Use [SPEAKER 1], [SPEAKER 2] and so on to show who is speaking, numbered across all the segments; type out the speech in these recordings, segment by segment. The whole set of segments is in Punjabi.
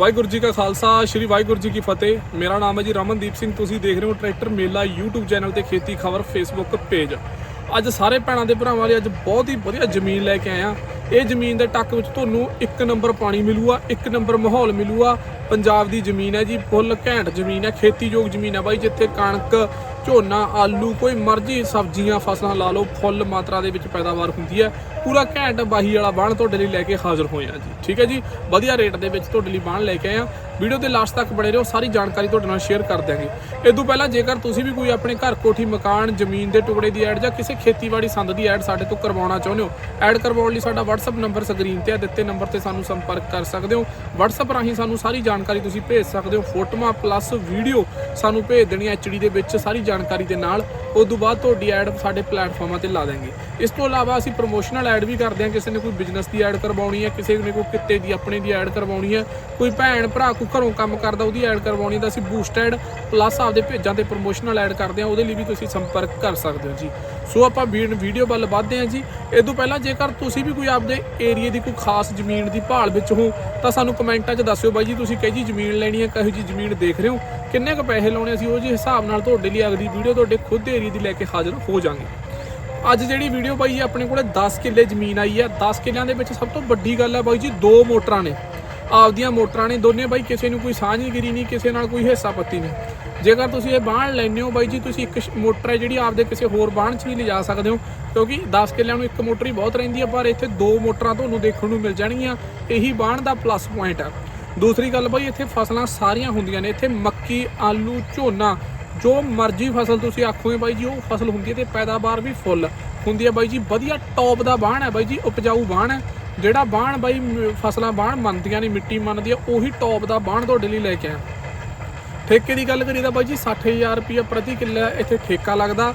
[SPEAKER 1] ਵਾਹਿਗੁਰੂ ਜੀ ਕਾ ਖਾਲਸਾ, ਸ੍ਰੀ ਵਾਹਿਗੁਰੂ ਜੀ ਕੀ ਫਤਿਹ। ਮੇਰਾ ਨਾਮ ਹੈ ਜੀ ਰਮਨਦੀਪ ਸਿੰਘ। ਤੁਸੀਂ ਦੇਖ ਰਹੇ ਹੋ ਟਰੈਕਟਰ ਮੇਲਾ YouTube ਚੈਨਲ ਤੇ ਖੇਤੀ ਖਬਰ, Facebook ਪੇਜ। ਅੱਜ ਸਾਰੇ ਭੈਣਾਂ ਦੇ ਭਰਾਵਾਂ ਲਈ ਅੱਜ ਬਹੁਤ ਹੀ ਵਧੀਆ ਜ਼ਮੀਨ ਲੈ ਕੇ ਆਇਆ ਇਹ ਜ਼ਮੀਨ ਦੇ ਟੱਕ ਵਿੱਚ ਤੁਹਾਨੂੰ ਇੱਕ ਨੰਬਰ ਪਾਣੀ ਮਿਲੂਗਾ ਇੱਕ ਨੰਬਰ ਮਾਹੌਲ ਮਿਲੂਗਾ ਪੰਜਾਬ ਦੀ ਜ਼ਮੀਨ ਹੈ ਜੀ, ਫੁੱਲ ਘੈਂਟ ਜ਼ਮੀਨ ਹੈ, ਖੇਤੀਯੋਗ ਜ਼ਮੀਨ ਹੈ ਬਾਈ, ਜਿੱਥੇ ਕਣਕ, ਝੋਨਾ, ਆਲੂ, ਕੋਈ ਮਰਜ਼ੀ ਸਬਜ਼ੀਆਂ, ਫਸਲਾਂ ਲਾ ਲਓ, ਫੁੱਲ ਮਾਤਰਾ ਦੇ ਵਿੱਚ ਪੈਦਾਵਾਰ ਹੁੰਦੀ ਹੈ। ਪੂਰਾ ਘੈਂਟ ਬਾਹੀ ਵਾਲਾ ਬਾਣ ਤੁਹਾਡੇ ਲਈ ਲੈ ਕੇ ਹਾਜ਼ਰ ਹੋਏ ਆ ਜੀ। ਠੀਕ ਹੈ ਜੀ? ਵਧੀਆ ਰੇਟ ਦੇ ਵਿੱਚ ਤੁਹਾਡੇ ਲਈ ਬਾਣ ਲੈ ਕੇ ਆਏ ਆ ਵੀਡੀਓ ਦੇ ਲਾਸਟ ਤੱਕ ਬਣੇ ਰਹੋ, ਸਾਰੀ ਜਾਣਕਾਰੀ ਤੁਹਾਡੇ ਨਾਲ ਸ਼ੇਅਰ ਕਰ ਦਿਆਂਗੇ। ਇਹ ਤੋਂ ਪਹਿਲਾਂ ਜੇਕਰ ਤੁਸੀਂ ਵੀ ਕੋਈ ਆਪਣੇ ਘਰ ਕੋਠੀ, ਮਕਾਨ, ਜ਼ਮੀਨ ਦੇ ਟੁਕੜੇ ਦੀ ਐਡ ਜਾਂ ਕਿਸੇ ਖੇਤੀਬਾੜੀ ਸੰਦ ਦੀ ਐਡ ਸਾਡੇ ਤੋਂ ਕਰਵਾਉਣਾ ਚਾਹੁੰਦੇ ਹੋ ਐਡ ਕਰਵਾਉਣ ਲਈ ਸਾਡਾ WhatsApp ਨੰਬਰ ਸਕਰੀਨ ਤੇ ਆ, ਦਿੱਤੇ ਨੰਬਰ ਤੇ ਸਾਨੂੰ ਸੰਪਰਕ ਕਰ ਸਕਦੇ ਹੋ। WhatsApp ਰਾਹੀਂ ਸਾਨੂੰ ਸਾਰੀ ਜਾਣਕਾਰੀ ਤੁਸੀਂ ਭੇਜ ਸਕਦੇ ਹੋ। ਫੋਟੋਆਂ ਪਲੱਸ ਵੀਡੀਓ ਸਾਨੂੰ ਭੇਜ ਦੇਣੀ ਐਚਡੀ ਦੇ ਵਿੱਚ ਸਾਰੀ ਜਾਣਕਾਰੀ ਦੇ ਨਾਲ। ਉਸ ਤੋਂ ਬਾਅਦ ਤੁਹਾਡੀ ਐਡ ਸਾਡੇ ਪਲੇਟਫਾਰਮਾਂ ਤੇ ਲਾ ਦਾਂਗੇ ਇਸ ਤੋਂ ਇਲਾਵਾ ਅਸੀਂ ਪ੍ਰੋਮੋਸ਼ਨਲ ਐਡ ਵੀ ਕਰਦੇ ਹਾਂ ਕਿਸੇ ਨੇ ਕੋਈ ਬਿਜ਼ਨਸ ਦੀ ਐਡ ਕਰਵਾਉਣੀ ਹੈ ਕਿਸੇ ਨੇ ਕੋਈ ਕਿੱਤੇ ਦੀ, ਆਪਣੇ ਦੀ ਐਡ ਕਰਵਾਉਣੀ ਹੈ ਕੋਈ ਭੈਣ, ਭਰਾ ਕੋਈ ਘਰੋਂ ਕੰਮ ਕਰਦਾ, ਉਹਦੀ ਐਡ ਕਰਵਾਉਣੀ ਤਾਂ ਅਸੀਂ ਬੂਸਟ ਐਡ ਪਲੱਸ ਆਪਦੇ ਭੇਜਾਂ ਤੇ ਪ੍ਰੋਮੋਸ਼ਨਲ ਐਡ ਕਰਦੇ ਹਾਂ ਉਹਦੇ ਲਈ ਵੀ ਤੁਸੀਂ ਸੰਪਰਕ ਕਰ ਸਕਦੇ ਹੋ ਜੀ। ਸੋ ਆਪਾਂ ਵੀਡੀਓ ਵੱਲ ਵਧਦੇ ਹਾਂ ਜੀ। ਇਹ ਤੋਂ ਪਹਿਲਾਂ ਜੇਕਰ ਤੁਸੀਂ ਵੀ ਕੋਈ ਆਪ ਆਪਦੇ ਏਰੀਆ ਦੀ ਕੋਈ ਖਾਸ ਜ਼ਮੀਨ ਦੀ ਭਾਲ ਵਿੱਚ ਹੋ, ਤਾਂ ਸਾਨੂੰ ਕਮੈਂਟਾਂ 'ਚ ਦੱਸਿਓ ਬਾਈ ਜੀ, ਤੁਸੀਂ ਕਿਹੋ ਜੀ ਜ਼ਮੀਨ ਲੈਣੀ ਹੈ, ਕਿਹੋ ਜੀ ਜ਼ਮੀਨ ਦੇਖ ਰਹੇ ਹੋ, ਕਿੰਨੇ ਕੁ ਪੈਸੇ ਲਾਉਣੇ ਅਸੀਂ, ਉਹ ਜੀ ਹਿਸਾਬ ਨਾਲ ਤੁਹਾਡੇ ਲਈ ਅਗਲੀ ਵੀਡੀਓ ਤੁਹਾਡੇ ਖੁਦ ਦੇ ਏਰੀਏ ਦੀ ਲੈ ਕੇ ਹਾਜ਼ਰ ਹੋ ਜਾਾਂਗੇ ਅੱਜ ਜਿਹੜੀ ਵੀਡੀਓ ਬਾਈ ਜੀ, ਆਪਣੇ ਕੋਲੇ 10 ਕਿੱਲੇ ਜ਼ਮੀਨ ਆਈ ਹੈ 10 ਕਿੱਲਿਆਂ ਦੇ ਵਿੱਚ ਸਭ ਤੋਂ ਵੱਡੀ ਗੱਲ ਹੈ ਬਾਈ ਜੀ, ਦੋ ਮੋਟਰਾਂ ਨੇ। ਆਪਦੀਆਂ ਮੋਟਰਾਂ ਨੇ, ਦੋਨੇ ਬਾਈ ਕਿਸੇ ਨੂੰ ਕੋਈ ਸਾਂਝਗਿਰੀ ਨਹੀਂ ਕਿਸੇ ਨਾਲ ਕੋਈ ਹਿੱਸਾ ਪੱਤੀ ਨਹੀਂ। ਜੇਕਰ ਤੁਸੀਂ ਇਹ ਬਾਣ ਲੈਣੇ ਹੋ ਬਾਈ ਜੀ, ਤੁਸੀਂ ਇੱਕ ਸ਼- ਮੋਟਰ ਹੈ ਜਿਹੜੀ ਆਪਦੇ ਕਿਸੇ ਹੋਰ ਬਾਣ 'ਚ ਵੀ ਲਿਜਾ ਸਕਦੇ ਹੋ, ਕਿਉਂਕਿ 10 ਕਿੱਲਿਆਂ ਨੂੰ ਇੱਕ ਮੋਟਰ ਹੀ ਬਹੁਤ ਰਹਿੰਦੀ ਹੈ, ਪਰ ਇੱਥੇ ਦੋ ਮੋਟਰਾਂ ਤੁਹਾਨੂੰ ਦੇਖਣ ਨੂੰ ਮਿਲ ਜਾਣਗੀਆਂ, ਇਹੀ ਬਾਣ ਦਾ ਪਲੱਸ ਪੁਆਇੰਟ ਹੈ ਦੂਸਰੀ ਗੱਲ ਬਾਈ, ਇੱਥੇ ਫਸਲਾਂ ਸਾਰੀਆਂ ਹੁੰਦੀਆਂ ਨੇ, ਇੱਥੇ ਮੱਕੀ, ਆਲੂ, ਝੋਨਾ, ਜੋ ਮਰਜ਼ੀ ਫਸਲ ਤੁਸੀਂ ਆਖੋਗੇ ਬਾਈ ਜੀ, ਉਹ ਫਸਲ ਹੁੰਦੀ ਹੈ ਤੇ ਪੈਦਾਵਾਰ ਵੀ ਫੁੱਲ ਹੁੰਦੀ ਹੈ ਬਾਈ ਜੀ। ਵਧੀਆ ਟੌਪ ਦਾ ਬਾਣ ਹੈ ਬਾਈ ਜੀ, ਉਪਜਾਊ ਬਾਣ ਹੈ, ਜਿਹੜਾ ਬਾਣ ਬਾਈ ਮ- ਫਸਲਾਂ ਬਾਣ ਮੰਨਦੀਆਂ ਨੇ, ਮਿੱਟੀ ਮੰਨਦੀ ਹੈ, ਉਹੀ ਟੌਪ ਦਾ ਬਾਣ ਤੁਹਾਡੇ ਲਈ ਲੈ ਕੇ ਆਇਆ। ਠੇਕੇ ਦੀ ਗੱਲ ਕਰੀਏ ਤਾਂ ਬਾਈ ਜੀ 60000 ਰੁਪਏ ਪ੍ਰਤੀ ਕਿੱਲਾ ਇੱਥੇ ਠੇਕਾ ਲੱਗਦਾ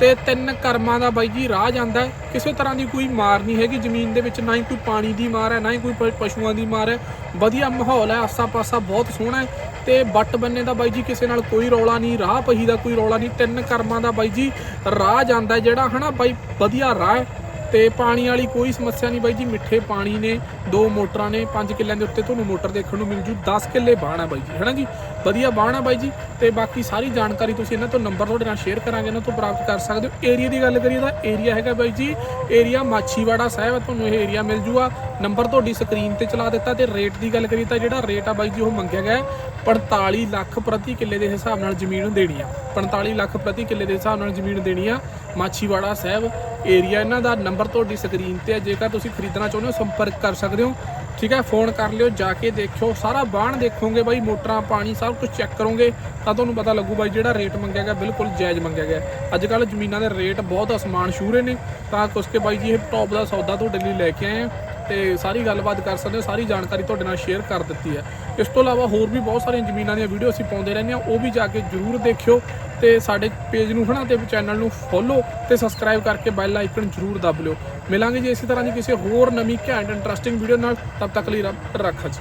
[SPEAKER 1] ਤੇ ਤਿੰਨ ਕਰਮਾਂ ਦਾ ਬਾਈ ਜੀ ਰਾਹ ਜਾਂਦਾ ਕਿਸੇ ਤਰ੍ਹਾਂ ਦੀ ਕੋਈ ਮਾਰ ਨਹੀਂ ਹੈਗੀ। ਜ਼ਮੀਨ ਦੇ ਵਿੱਚ ਨਾ ਹੀ ਕੋਈ ਪਾਣੀ ਦੀ ਮਾਰ ਹੈ, ਨਾ ਹੀ ਕੋਈ ਪਸ਼ੂਆਂ ਦੀ ਮਾਰ ਹੈ। ਵਧੀਆ ਮਾਹੌਲ ਹੈ, ਆਸਾ-ਪਾਸਾ ਬਹੁਤ ਸੋਹਣਾ ਹੈ ਤੇ ਬੱਟ ਬੰਨੇ ਦਾ ਬਾਈ ਜੀ ਕਿਸੇ ਨਾਲ ਕੋਈ ਰੌਲਾ ਨਹੀਂ, ਰਾਹ ਪਹੀ ਦਾ ਕੋਈ ਰੌਲਾ ਨਹੀਂ, ਤਿੰਨ ਕਰਮਾਂ ਦਾ ਬਾਈ ਜੀ ਰਾਹ ਜਾਂਦਾ ਹੈ ਜਿਹੜਾ, ਹਨਾ ਬਾਈ? ਵਧੀਆ ਰਾਹ ਹੈ ਤੇ ਪਾਣੀ ਵਾਲੀ ਕੋਈ ਸਮੱਸਿਆ ਨਹੀਂ ਬਾਈ ਜੀ। ਮਿੱਠੇ ਪਾਣੀ ਨੇ, ਦੋ ਮੋਟਰਾਂ ਨੇ 5 ਕਿੱਲਿਆਂ ਦੇ ਉੱਤੇ ਤੁਹਾਨੂੰ ਮੋਟਰ ਦੇਖਣ ਨੂੰ ਮਿਲ ਜੂ। 10 ਕਿੱਲੇ ਬਾਣ ਹੈ ਬਾਈ ਜੀ, ਹੈਨਾ ਜੀ? ਵਧੀਆ ਬਾਣ ਆ ਬਾਈ ਜੀ ਤੇ ਬਾਕੀ ਸਾਰੀ ਜਾਣਕਾਰੀ ਤੁਸੀਂ ਇਹਨਾਂ ਤੋਂ ਨੰਬਰ ਤੁਹਾਡੇ ਨਾਲ ਸ਼ੇਅਰ ਕਰਾਂਗੇ ਇਹਨਾਂ ਤੋਂ ਪ੍ਰਾਪਤ ਕਰ ਸਕਦੇ ਹੋ। ਏਰੀਆ ਦੀ ਗੱਲ ਕਰੀਏ ਤਾਂ ਏਰੀਆ ਹੈਗਾ ਬਾਈ ਜੀ ਏਰੀਆ ਮਾਛੀਵਾੜਾ ਸਾਹਿਬ ਹੈ, ਤੁਹਾਨੂੰ ਇਹ ਏਰੀਆ ਮਿਲ ਜੂਗਾ। ਨੰਬਰ ਤੁਹਾਡੀ ਸਕਰੀਨ ਤੇ ਚਲਾ ਦਿੱਤਾ ਤੇ ਰੇਟ ਦੀ ਗੱਲ ਕਰੀਏ ਤਾਂ ਜਿਹੜਾ ਰੇਟ ਆ ਬਾਈ ਜੀ ਉਹ ਮੰਗਿਆ ਗਿਆ ਹੈ 45 ਲੱਖ ਪ੍ਰਤੀ ਕਿੱਲੇ ਦੇ ਹਿਸਾਬ ਨਾਲ ਜ਼ਮੀਨ ਦੇਣੀ ਆ। 45 ਲੱਖ ਪ੍ਰਤੀ ਕਿੱਲੇ ਦੇ ਹਿਸਾਬ ਨਾਲ ਜ਼ਮੀਨ ਦੇਣੀ ਆ ਮਾਛੀਵਾੜਾ ਸਾਹਿਬ। ਏਰੀਆ ਇਹਨਾਂ ਦਾ ਨੰਬਰ ਤੁਹਾਡੀ ਸਕਰੀਨ ਤੇ ਹੈ ਜੇਕਰ ਤੁਸੀਂ ਖਰੀਦਣਾ ਚਾਹੁੰਦੇ ਹੋ ਸੰਪਰਕ ਕਰ ਸਕਦੇ ਹੋ। ਠੀਕ ਹੈ ਫੋਨ ਕਰ ਲਿਓ, ਜਾ ਕੇ ਦੇਖਿਓ, ਸਾਰਾ ਬਾਣ ਦੇਖੋਗੇ ਬਾਈ, ਮੋਟਰਾਂ, ਪਾਣੀ, ਸਭ ਕੁਝ ਚੈੱਕ ਕਰੋਗੇ, ਤਾਂ ਤੁਹਾਨੂੰ ਪਤਾ ਲੱਗੂ ਬਾਈ ਜਿਹੜਾ ਰੇਟ ਮੰਗਿਆ ਗਿਆ, ਬਿਲਕੁਲ ਜਾਇਜ਼ ਮੰਗਿਆ ਗਿਆ। ਅੱਜ ਕੱਲ ਜ਼ਮੀਨਾਂ ਦੇ ਰੇਟ ਬਹੁਤ ਅਸਮਾਨ ਛੂਰੇ ਨੇ, ਤਾਂ ਕੁਸਕੇ ਬਾਈ ਜੀ ਇਹ ਟੌਪ ਦਾ ਸੌਦਾ ਤੁਹਾਡੇ ਲਈ ਲੈ ਕੇ ਆਏ ਆ। ਤੇ ਸਾਰੀ ਗੱਲਬਾਤ ਕਰ ਸਕਦੇ ਹੋ, ਸਾਰੀ ਜਾਣਕਾਰੀ ਤੁਹਾਡੇ ਨਾਲ ਸ਼ੇਅਰ ਕਰ ਦਿੱਤੀ ਹੈ। ਇਸ ਤੋਂ ਇਲਾਵਾ ਹੋਰ ਵੀ ਬਹੁਤ ਸਾਰੀਆਂ ਜ਼ਮੀਨਾਂ ਦੀਆਂ ਵੀਡੀਓ ਅਸੀਂ ਪਾਉਂਦੇ ਰਹਿੰਦੇ ਹਾਂ, ਉਹ ਵੀ ਜਾ ਕੇ ਜਰੂਰ ਦੇਖਿਓ ਤੇ ਸਾਡੇ ਪੇਜ ਨੂੰ ਹਨਾ ਤੇ ਚੈਨਲ ਨੂੰ ਫੋਲੋ ਤੇ ਸਬਸਕ੍ਰਾਈਬ ਕਰਕੇ ਬੈਲ ਆਈਕਨ ਜਰੂਰ ਦਬ ਲਿਓ। ਮਿਲਾਂਗੇ ਜੀ ਇਸੇ ਤਰ੍ਹਾਂ ਦੀ ਕਿਸੇ ਹੋਰ ਨਵੀਂ ਘੈਂਟ ਇੰਟਰਸਟਿੰਗ ਵੀਡੀਓ ਨਾਲ ਤਬ ਤੱਕ ਲਈ ਰੱਬ ਰੱਖਾ ਜੀ।